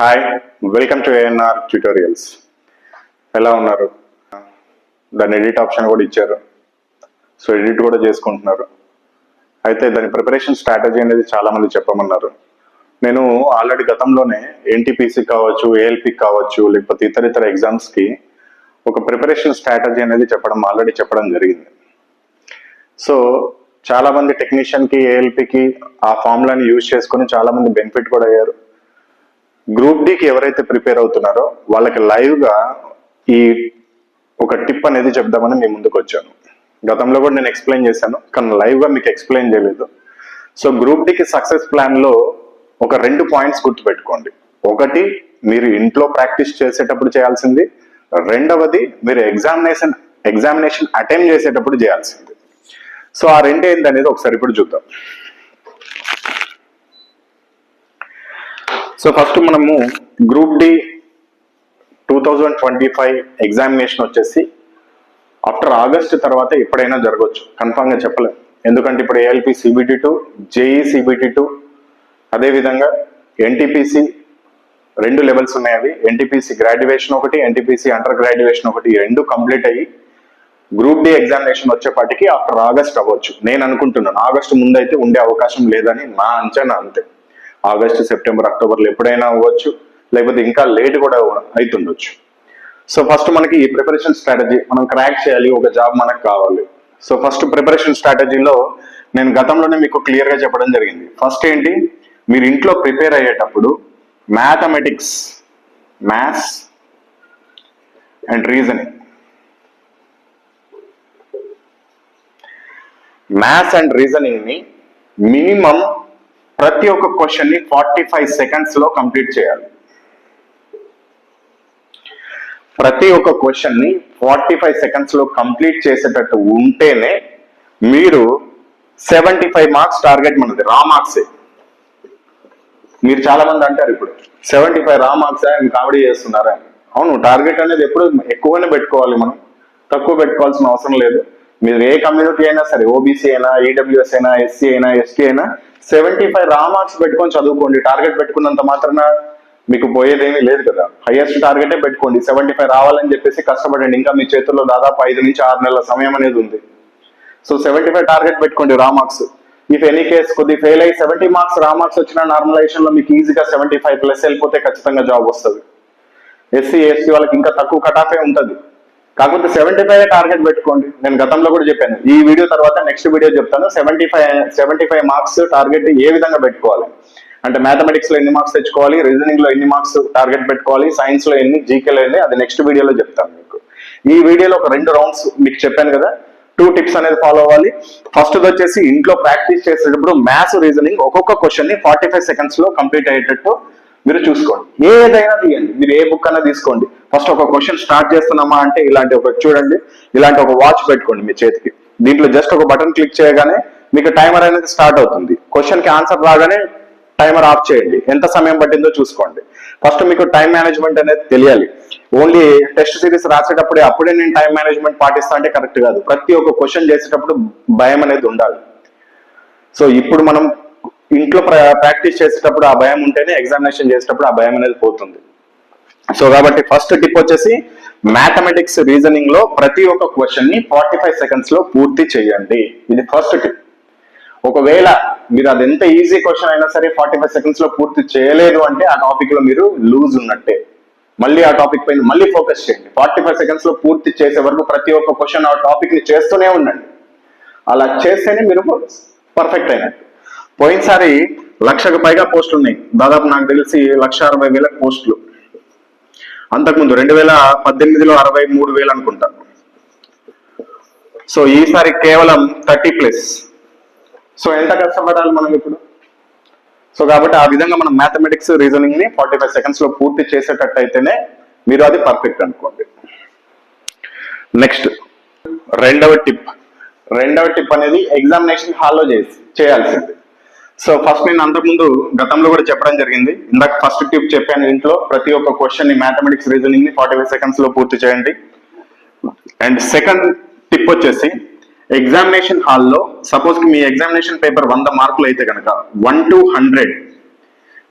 Hi welcome to ANR tutorials ఎలా ఉన్నారు? దాని ఎడిట్ ఆప్షన్ కూడా ఇచ్చారు. సో ఎడిట్ కూడా చేసుకుంటున్నారు. అయితే దాని ప్రిపరేషన్ స్ట్రాటజీ అనేది చాలామంది చెప్పమన్నారు. నేను ఆల్రెడీ గతంలోనే ఎన్టీపీసీ కావచ్చు ఏఎల్పి కావచ్చు లేకపోతే ఇతర ఇతర ఎగ్జామ్స్కి ఒక ప్రిపరేషన్ స్ట్రాటజీ అనేది చెప్పడం ఆల్రెడీ చెప్పడం జరిగింది. సో చాలామంది టెక్నీషియన్కి ఏఎల్పికి ఆ ఫార్ములాని యూజ్ చేసుకొని చాలా మంది బెనిఫిట్ కూడా అయ్యారు. గ్రూప్ డికి ఎవరైతే ప్రిపేర్ అవుతున్నారో వాళ్ళకి లైవ్గా ఈ ఒక టిప్ అనేది చెప్దామని మీ ముందుకు వచ్చాను. గతంలో కూడా నేను ఎక్స్ప్లెయిన్ చేశాను కానీ లైవ్గా మీకు ఎక్స్ప్లెయిన్ చేయలేదు. సో గ్రూప్ డికి సక్సెస్ ప్లాన్లో ఒక రెండు పాయింట్స్ గుర్తుపెట్టుకోండి. ఒకటి మీరు ఇంట్లో ప్రాక్టీస్ చేసేటప్పుడు చేయాల్సింది. రెండవది మీరు ఎగ్జామినేషన్ ఎగ్జామినేషన్ అటెంప్ట్ చేసేటప్పుడు చేయాల్సింది. సో ఆ రెండు ఏంటనేది ఒకసారి ఇప్పుడు చూద్దాం. సో ఫస్ట్ మనము group D two thousand twenty five examination వచ్చేసి ఆఫ్టర్ ఆగస్ట్ తర్వాత ఎప్పుడైనా జరగవచ్చు. కన్ఫామ్గా చెప్పలేం. ఎందుకంటే ఇప్పుడు ALP CBT two JE CBT two అదేవిధంగా ఎన్టీపీసీ రెండు లెవెల్స్ ఉన్నాయి అవి. ఎన్టీపీసీ గ్రాడ్యుయేషన్ ఒకటి ఎన్టీపీసీ అండర్ గ్రాడ్యుయేషన్ ఒకటి రెండు కంప్లీట్ అయ్యి గ్రూప్ డి ఎగ్జామినేషన్ వచ్చేపాటికి ఆఫ్టర్ ఆగస్ట్ అవ్వచ్చు. నేను అనుకుంటున్నాను. ఆగస్ట్ ముందైతే ఉండే అవకాశం లేదని నా అంచనా అంతే. ఆగస్టు సెప్టెంబర్ అక్టోబర్లో ఎప్పుడైనా అవ్వచ్చు లేకపోతే ఇంకా లేట్ కూడా అవుతుండొచ్చు సో ఫస్ట్ మనకి ఈ ప్రిపరేషన్ స్ట్రాటజీ మనం క్రాక్ చేయాలి ఒక జాబ్ మనకు కావాలి. సో ఫస్ట్ ప్రిపరేషన్ స్ట్రాటజీలో నేను గతంలోనే మీకు క్లియర్గా చెప్పడం జరిగింది. ఫస్ట్ ఏంటి? మీరు ఇంట్లో ప్రిపేర్ అయ్యేటప్పుడు mathematics maths and reasoning. Maths and రీజనింగ్ని minimum ప్రతి ఒక్క క్వశ్చన్ని ఫార్టీ ఫైవ్ సెకండ్స్లో కంప్లీట్ చేయాలి. ప్రతి ఒక్క క్వశ్చన్ని ఫార్టీ ఫైవ్ సెకండ్స్లో కంప్లీట్ చేసేటట్టు ఉంటేనే మీరు సెవెంటీ ఫైవ్ మార్క్స్ టార్గెట్ మనది. రా మార్క్సే మీరు చాలా మంది అంటారు ఇప్పుడు seventy five raw marks comedy చేస్తున్నారా? అవును టార్గెట్ అనేది ఎప్పుడు ఎక్కువనే పెట్టుకోవాలి మనం. తక్కువ పెట్టుకోవాల్సిన అవసరం లేదు. మీరు ఏ కమ్యూనిటీ అయినా సరే ఓబీసీ అయినా ఈడబ్ల్యూఎస్ అయినా ఎస్సీ అయినా ఎస్టీ అయినా సెవెంటీ ఫైవ్ రా మార్క్స్ పెట్టుకొని చదువుకోండి. టార్గెట్ పెట్టుకున్నంత మాత్రాన మీకు పోయేదేమీ లేదు కదా. హైయెస్ట్ టార్గెటే పెట్టుకోండి. సెవెంటీ ఫైవ్ రావాలని చెప్పేసి కష్టపడండి. ఇంకా మీ చేతుల్లో దాదాపు ఐదు నుంచి ఆరు నెలల సమయం అనేది ఉంది. సో సెవెంటీ ఫైవ్ టార్గెట్ పెట్టుకోండి raw marks if any case కొద్ది ఫెయిల్ అయ్యి సెవెంటీ మార్క్స్ రా మార్క్స్ వచ్చిన నార్మలైజేషన్లో మీకు ఈజీగా సెవెంటీ ఫైవ్ ప్లస్ వెళ్ళిపోతే ఖచ్చితంగా జాబ్ వస్తుంది. ఎస్సీ ఎస్టీ వాళ్ళకి ఇంకా తక్కువ కటాఫే ఉంటుంది. కాకపోతే సెవెంటీ ఫైవ్ టార్గెట్ పెట్టుకోండి. నేను గతంలో కూడా చెప్పాను. ఈ వీడియో తర్వాత నెక్స్ట్ వీడియో చెప్తాను. Seventy five seventy five marks target ఏ విధంగా పెట్టుకోవాలి? అంటే మ్యాథమెటిక్స్లో ఎన్ని మార్క్స్ తెచ్చుకోవాలి? రీజనింగ్లో ఎన్ని మార్క్స్ టార్గెట్ పెట్టుకోవాలి? సైన్స్లో ఎన్ని? జీకేలో ఎన్ని? అది నెక్స్ట్ వీడియోలో చెప్తాను మీకు. ఈ వీడియోలో ఒక రెండు రౌండ్స్ మీకు చెప్పాను కదా. టూ టిప్స్ అనేది ఫాలో అవ్వాలి. ఫస్ట్ వచ్చేసి ఇంట్లో ప్రాక్టీస్ చేసేటప్పుడు మ్యాథ్స్ రీజనింగ్ ఒక్కొక్క క్వశ్చన్ని ఫార్టీ ఫైవ్ సెకండ్స్లో కంప్లీట్ అయ్యేటట్టు మీరు చూసుకోండి. ఏదైనా తీయండి. మీరు ఏ బుక్ అన్నా తీసుకోండి. ఫస్ట్ ఒక క్వశ్చన్ స్టార్ట్ చేస్తున్నామా అంటే ఇలాంటి ఒక చూడండి. ఇలాంటి ఒక వాచ్ పెట్టుకోండి మీ చేతికి. దీంట్లో జస్ట్ ఒక బటన్ క్లిక్ చేయగానే మీకు టైమర్ అనేది స్టార్ట్ అవుతుంది. క్వశ్చన్కి ఆన్సర్ రాగానే టైమర్ ఆఫ్ చేయండి. ఎంత సమయం పట్టిందో చూసుకోండి. ఫస్ట్ మీకు టైం మేనేజ్మెంట్ అనేది తెలియాలి. ఓన్లీ టెస్ట్ సిరీస్ రాసేటప్పుడే అప్పుడే నేను టైం మేనేజ్మెంట్ పాటిస్తా అంటే కరెక్ట్ కాదు. ప్రతి ఒక్క క్వశ్చన్ చేసేటప్పుడు భయం అనేది ఉండాలి. సో ఇప్పుడు మనం ఇంట్లో ప్రాక్టీస్ చేసేటప్పుడు ఆ భయం ఉంటేనే ఎగ్జామినేషన్ చేసేటప్పుడు ఆ భయం అనేది పోతుంది. సో కాబట్టి ఫస్ట్ టిప్ వచ్చేసి మ్యాథమెటిక్స్ రీజనింగ్లో ప్రతి ఒక్క క్వశ్చన్ని ఫార్టీ ఫైవ్ సెకండ్స్లో పూర్తి చేయండి. ఇది ఫస్ట్ టిప్ ఒకవేళ మీరు అది ఎంత ఈజీ క్వశ్చన్ అయినా సరే ఫార్టీ ఫైవ్ సెకండ్స్లో పూర్తి చేయలేదు అంటే ఆ టాపిక్లో మీరు లూజ్ ఉన్నట్టే. మళ్ళీ ఆ టాపిక్ పైన మళ్ళీ ఫోకస్ చేయండి. ఫార్టీ ఫైవ్ సెకండ్స్లో పూర్తి చేసే వరకు ప్రతి ఒక్క క్వశ్చన్ ఆ టాపిక్ని చేస్తూనే ఉండండి. అలా చేస్తేనే మీరు పర్ఫెక్ట్ అయినట్టు. పోయినసారి లక్షకు పైగా పోస్టులు ఉన్నాయి. దాదాపు నాకు తెలిసి లక్ష అరవై వేల పోస్టులు. అంతకుముందు రెండు వేల పద్దెనిమిదిలో అరవై మూడు వేలు అనుకుంటా. సో ఈసారి కేవలం థర్టీ ప్లస్. సో ఎంత కష్టపడాలి మనం ఇప్పుడు? సో కాబట్టి ఆ విధంగా మనం మ్యాథమెటిక్స్ రీజనింగ్ని ఫార్టీ ఫైవ్ సెకండ్స్లో పూర్తి చేసేటట్టు అయితేనే మీరు అది పర్ఫెక్ట్ అనుకోండి. నెక్స్ట్ రెండవ టిప్ రెండవ టిప్ అనేది ఎగ్జామినేషన్ హాల్లో చేసి చేయాల్సింది. సో ఫస్ట్ నేను అంతకుముందు గతంలో కూడా చెప్పడం జరిగింది. ఇందాక ఫస్ట్ టిప్ చెప్పాను ఇంట్లో. ప్రతి ఒక్క క్వశ్చన్ని మ్యాథమెటిక్స్ రీజనింగ్ని ఫార్టీ ఫైవ్ సెకండ్స్లో పూర్తి చేయండి. అండ్ సెకండ్ టిప్ వచ్చేసి ఎగ్జామినేషన్ హాల్లో సపోజ్ మీ ఎగ్జామినేషన్ పేపర్ వంద మార్కులు అయితే కనుక one to hundred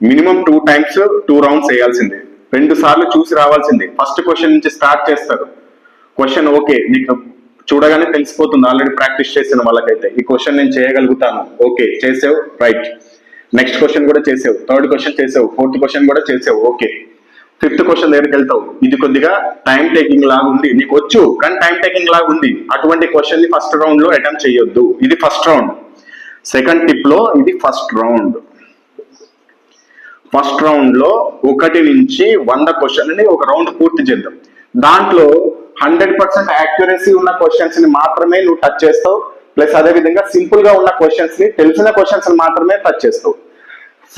minimum two times two rounds వేయాల్సిందే. రెండు సార్లు చూసి రావాల్సిందే. ఫస్ట్ క్వశ్చన్ నుంచి స్టార్ట్ చేస్తారు. క్వశ్చన్ ఓకే మీకు చూడగానే తెలిసిపోతుంది. ఆల్రెడీ ప్రాక్టీస్ చేసిన వాళ్ళకైతే. ఈ క్వశ్చన్ నేను చేయగలుగుతాను. ఓకే చేసావు? రైట్ నెక్స్ట్ క్వశ్చన్ కూడా చేసావు. థర్డ్ క్వశ్చన్ చేసావు. ఫోర్త్ క్వశ్చన్ కూడా చేసావు. ఓకే ఫిఫ్త్ క్వశ్చన్ దగ్గరికి వెళ్తావు. ఇది కొద్దిగా టైం టేకింగ్ లాగా ఉంది. నీకు వచ్చు కానీ టైం టేకింగ్ లాగా ఉంది. అటువంటి క్వశ్చన్ని ఫస్ట్ రౌండ్లో అటెంప్ట్ చేయొద్దు. ఇది ఫస్ట్ రౌండ్ సెకండ్ టిప్లో ఇది ఫస్ట్ రౌండ్ ఫస్ట్ రౌండ్లో ఒకటి నుంచి వంద క్వశ్చన్ని ఒక రౌండ్ పూర్తి చేద్దాం. దాంట్లో హండ్రెడ్ పర్సెంట్ యాక్యురసీ ఉన్న క్వశ్చన్స్ని మాత్రమే నువ్వు టచ్ చేస్తావు. ప్లస్ అదే విధంగా సింపుల్గా ఉన్న క్వశ్చన్స్ని తెలిసిన క్వశ్చన్స్ని మాత్రమే టచ్ చేస్తావు.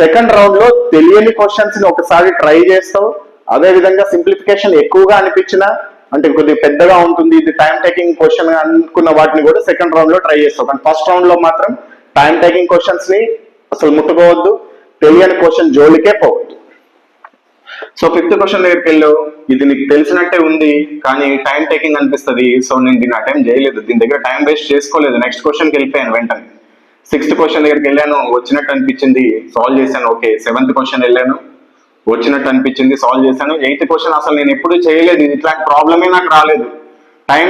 సెకండ్ రౌండ్లో తెలియని క్వశ్చన్స్ని ఒకసారి ట్రై చేస్తావు. అదే విధంగా సింప్లిఫికేషన్ ఎక్కువగా అనిపించిన అంటే కొద్దిగా పెద్దగా ఉంటుంది ఇది టైం టేకింగ్ క్వశ్చన్ అనుకున్న వాటిని కూడా సెకండ్ రౌండ్లో ట్రై చేస్తావు. కానీ ఫస్ట్ రౌండ్లో మాత్రం టైం టేకింగ్ క్వశ్చన్స్ని అసలు ముట్టుకోవద్దు. తెలియని క్వశ్చన్ జోలికే పోవద్దు. సో ఫిఫ్త్ క్వశ్చన్ దగ్గరికి వెళ్ళు. ఇది నీకు తెలిసినట్టే ఉంది కానీ టైం టేకింగ్ అనిపిస్తుంది. సో నేను దీన్ని అటెంప్ట్ చేయలేదు. దీని దగ్గర టైం వేస్ట్ చేసుకోలేదు. నెక్స్ట్ క్వశ్చన్కి వెళ్ళిపోయాను వెంటనే. సిక్స్త్ క్వశ్చన్ దగ్గరికి వెళ్ళాను. వచ్చినట్టు అనిపించింది. సాల్వ్ చేశాను. ఓకే సెవెంత్ క్వశ్చన్ వెళ్ళాను. వచ్చినట్టు అనిపించింది. సాల్వ్ చేశాను. ఎయిత్ క్వశ్చన్ అసలు నేను ఎప్పుడు చేయలేదు. ఇట్లాంటి ప్రాబ్లమే నాకు రాలేదు. టైం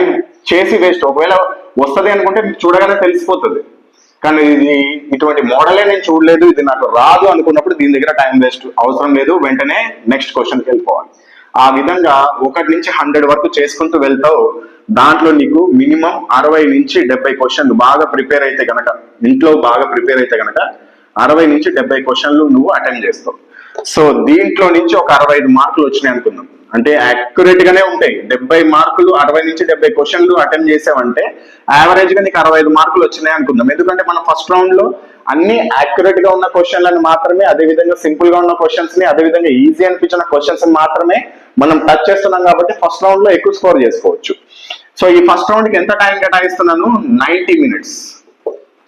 చేసి వేస్ట్ ఒకవేళ వస్తుంది అనుకుంటే చూడగానే తెలిసిపోతుంది. కానీ ఇది ఇటువంటి మోడలే నేను చూడలేదు ఇది నాకు రాదు అనుకున్నప్పుడు దీని దగ్గర టైం వేస్ట్ అవసరం లేదు వెంటనే నెక్స్ట్ క్వశ్చన్కి వెళ్ళిపోవాలి. ఆ విధంగా ఒకటి నుంచి హండ్రెడ్ వరకు చేసుకుంటూ వెళ్తావు దాంట్లో నీకు మినిమం అరవై నుంచి డెబ్బై క్వశ్చన్లు బాగా ప్రిపేర్ అయితే గనక ఇంట్లో బాగా ప్రిపేర్ అయితే గనక అరవై నుంచి డెబ్బై క్వశ్చన్లు నువ్వు అటెండ్ చేస్తావు. సో దీంట్లో నుంచి ఒక అరవై ఐదు మార్కులు వచ్చినాయి అనుకుందాం. అంటే యాక్యురేట్ గానే ఉంటాయి. డెబ్బై మార్కులు అరవై నుంచి డెబ్బై క్వశ్చన్లు అటెంప్ట్ చేసావంటే యావరేజ్గా నీకు అరవై ఐదు మార్కులు వచ్చినాయి అనుకుందాం. ఎందుకంటే మనం ఫస్ట్ రౌండ్లో అన్ని యాక్యురేట్గా ఉన్న క్వశ్చన్లను మాత్రమే అదే విధంగా సింపుల్గా ఉన్న క్వశ్చన్స్ని అదే విధంగా ఈజీ అనిపించిన క్వశ్చన్స్ మాత్రమే మనం టచ్ చేస్తున్నాం కాబట్టి ఫస్ట్ రౌండ్లో ఎక్కువ స్కోర్ చేసుకోవచ్చు. సో ఈ ఫస్ట్ రౌండ్కి ఎంత time కేటాయిస్తున్నాను? Ninety minutes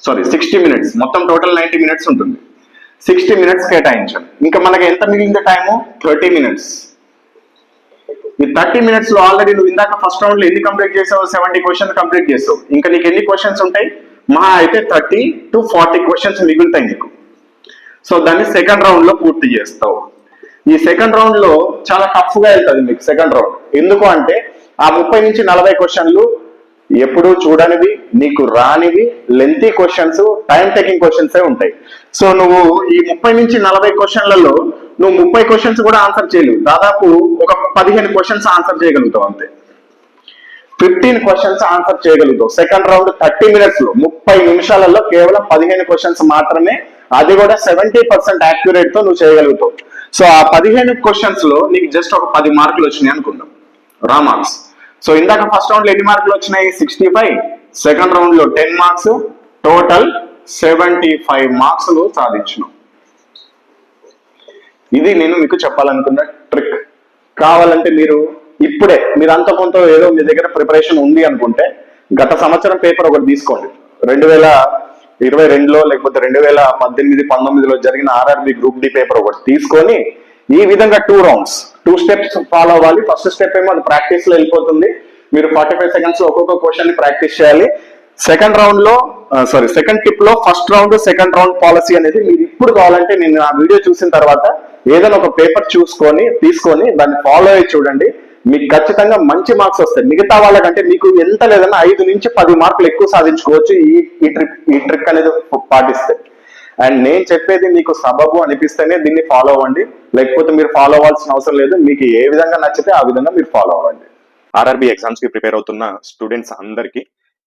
sorry sixty minutes మొత్తం టోటల్ నైన్టీ మినిట్స్ ఉంటుంది. సిక్స్టీ మినిట్స్ కేటాయించాం. ఇంకా మనకి ఎంత మిగిలింది టైము థర్టీ మినిట్స్ ఈ థర్టీ మినిట్స్లో ఆల్రెడీ నువ్వు ఇందాక ఫస్ట్ రౌండ్లో ఎన్ని కంప్లీట్ చేసావు సెవెంటీ క్వశ్చన్ కంప్లీట్ చేసావు. ఇంకా నీకు ఎన్ని క్వశ్చన్స్ ఉంటాయి? మహా అయితే థర్టీ టు ఫార్టీ క్వశ్చన్స్ మిగులుతాయి నీకు. సో దాన్ని సెకండ్ రౌండ్లో పూర్తి చేస్తావు. ఈ సెకండ్ రౌండ్లో చాలా టఫ్గా వెళ్తుంది మీకు సెకండ్ రౌండ్ ఎందుకు అంటే ఆ ముప్పై నుంచి నలభై క్వశ్చన్లు ఎప్పుడు చూడనివి నీకు రానివి lengthy questions time taking questions ఉంటాయి. సో నువ్వు ఈ ముప్పై నుంచి నలభై క్వశ్చన్లలో నువ్వు ముప్పై క్వశ్చన్స్ కూడా ఆన్సర్ చేయలేవు. దాదాపు ఒక పదిహేను క్వశ్చన్స్ ఆన్సర్ చేయగలుగుతావు అంతే. ఫిఫ్టీన్ క్వశ్చన్స్ ఆన్సర్ చేయగలుగుతావు. సెకండ్ రౌండ్ థర్టీ మినిట్స్లో ముప్పై నిమిషాలలో కేవలం పదిహేను క్వశ్చన్స్ మాత్రమే అది కూడా సెవెంటీ పర్సెంట్ యాక్యురేట్తో నువ్వు చేయగలుగుతావు. సో ఆ పదిహేను క్వశ్చన్స్లో నీకు జస్ట్ ఒక పది మార్కులు వచ్చినాయి అనుకుందాం. రా మార్క్స్ సో ఇందాక ఫస్ట్ రౌండ్లో ఎన్ని మార్కులు వచ్చినాయి? సిక్స్టీ ఫైవ్ సెకండ్ రౌండ్లో ten marks total seventy five marks సాధించినావు. ఇది నేను మీకు చెప్పాలనుకున్న ట్రిక్ కావాలంటే మీరు ఇప్పుడే మీరు అంత కొంత ఏదో మీ దగ్గర ప్రిపరేషన్ ఉంది అనుకుంటే గత సంవత్సరం పేపర్ ఒకటి తీసుకోండి. రెండు వేల ఇరవై రెండులో లేకపోతే రెండు వేల పద్దెనిమిది పంతొమ్మిదిలో జరిగిన ఆర్ఆర్బి గ్రూప్ డి పేపర్ ఒకటి తీసుకొని ఈ విధంగా two rounds two steps follow అవ్వాలి. ఫస్ట్ స్టెప్ ఏమో అది ప్రాక్టీస్లో వెళ్ళిపోతుంది. మీరు ఫార్టీ ఫైవ్ సెకండ్స్ ఒక్కొక్క క్వశ్చన్ని ప్రాక్టీస్ చేయాలి. సెకండ్ రౌండ్లో sorry second టిప్లో first round second round policy అనేది మీరు ఇప్పుడు కావాలంటే నేను ఆ వీడియో చూసిన తర్వాత ఏదైనా ఒక పేపర్ చూసుకొని తీసుకొని దాన్ని ఫాలో అయ్యి చూడండి. మీకు ఖచ్చితంగా మంచి మార్క్స్ వస్తాయి. మిగతా వాళ్ళకంటే మీకు ఎంత లేదన్నా ఐదు నుంచి పది మార్కులు ఎక్కువ సాధించుకోవచ్చు ఈ ఈ ట్రిక్ ఈ ట్రిక్ అనేది పాటిస్తే. అండ్ నేను చెప్పేది మీకు సబబు అనిపిస్తేనే దీన్ని ఫాలో అవ్వండి. లేకపోతే మీరు ఫాలో అవ్వాల్సిన అవసరం లేదు. మీకు ఏ విధంగా నచ్చితే ఆ విధంగా మీరు ఫాలో అవ్వండి. ఆర్ఆర్బి ఎగ్జామ్స్కి ప్రిపేర్ అవుతున్న స్టూడెంట్స్ అందరికీ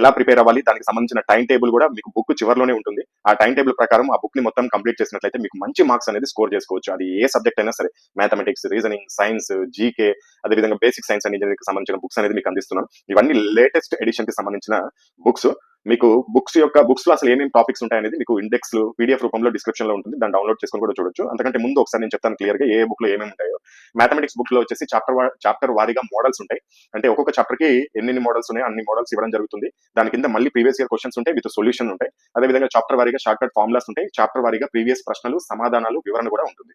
ఎలా ప్రిపేర్ అవ్వాలి దానికి సంబంధించిన టైం టేబుల్ కూడా మీకు బుక్ చివరిలోనే ఉంటుంది. ఆ టైం టేబుల్ ప్రకారం ఆ బుక్ని మొత్తం కంప్లీట్ చేసినట్లయితే మీకు మంచి మార్క్స్ అనేది స్కోర్ చేసుకోవచ్చు. అది ఏ సబ్జెక్ట్ అయినా సరే మ్యాథమెటిక్స్ రీజనింగ్ సైన్స్ జీకే అదేవిధంగా బేసిక్ సైన్స్ అండ్ ఇంజనీరింగ్ సంబంధించిన బుక్స్ అనేది మీకు అందిస్తున్నాం ఇవన్నీ లేటెస్ట్ ఎడిషన్కి సంబంధించిన బుక్స్. మీకు బుక్స్ యొక్క బుక్స్లో అసలు ఏమేమి టాపిక్స్ ఉంటాయనేది మీకు ఇండెక్స్ పీడిఎఫ్ రూపంలో డిస్క్రిప్షన్లో ఉంటుంది. దాన్ని డౌన్లోడ్ చేసుకొని కూడా చూడొచ్చు. అంతకంటే ముందు ఒకసారి నేను చెప్తాను క్లియర్గా ఏ బుక్లో ఏమేమి ఉంటాయి. మ్యాథమెటిక్స్ బుక్లో వచ్చేసి చాప్టర్ చాప్టర్ వారీగా మోడల్స్ ఉంటాయి. అంటే ఒక్కొక్క చాప్టర్కి ఎన్ని మోడల్స్ ఉన్నాయి అన్ని మోడల్స్ ఇవ్వడం జరుగుతుంది. దాని కింద మళ్ళీ ప్రీవియస్ ఇయర్ క్వశ్చన్స్ ఉంటాయి విత్ సొల్యూషన్ ఉంటాయి. అదేవిధంగా చాప్టర్ వారీగా షార్ట్ కట్ ఫార్ములాస్ ఉంటాయి. చాప్టర్ వారీగా ప్రీవియస్ ప్రశ్నలు సమాధానాలు వివరణ కూడా ఉంటుంది.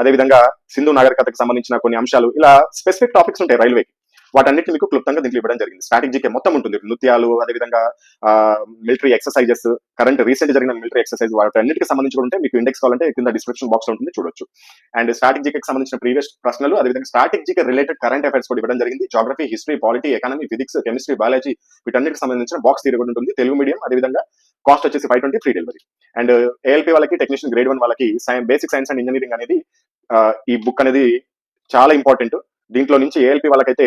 అదేవిధంగా సింధు నాగరికతకు సంబంధించిన కొన్ని అంశాలు ఇలా స్పెసిఫిక్ టాపిక్స్ ఉంటాయి రైల్వేకి. వాటన్నిటి మీకు క్లుప్తంగా దీంట్లో ఇవ్వడం జరిగింది. స్ట్రాటజీకే మొత్తం ఉంటుంది. నృత్యాలు అదేవిధంగా మిలిటరీ ఎక్సర్సైజెస్ కరెంట్ రీసెంట్ జరిగిన మిలిటరీ ఎక్సర్సైజ్ వాటన్నిటికి సంబంధించి కూడా ఉంటే మీకు ఇండెక్స్ కావాలంటే కింద డిస్క్రిప్షన్ బాక్స్ ఉంటుంది చూడొచ్చు. అండ్ స్ట్రాటజీకి సంబంధించిన ప్రీవియస్ ప్రశ్నలు అదేవిధంగా స్ట్రాటజీకి రిలేటెడ్ కరెంట్ అఫైర్స్ కూడా ఇవ్వడం జరిగింది. Geography history polity economy physics chemistry biology వీటన్నిటికి సంబంధించిన బాక్స్ తీరు కూడా ఉంటుంది. తెలుగు మీడియం అదేవిధంగా కాస్ట్ వచ్చేసి five twenty free delivery and ALP వాళ్ళకి టెక్నీషియన్ గ్రేడ్ వన్ వాళ్ళకి బేసిక్ సైన్స్ అండ్ ఇంజనీరింగ్ అనేది uh, ఈ బుక్ అనేది చాలా ఇంపార్టెంట్ దీంట్లో నుంచి ఏఎల్పి వాళ్ళకైతే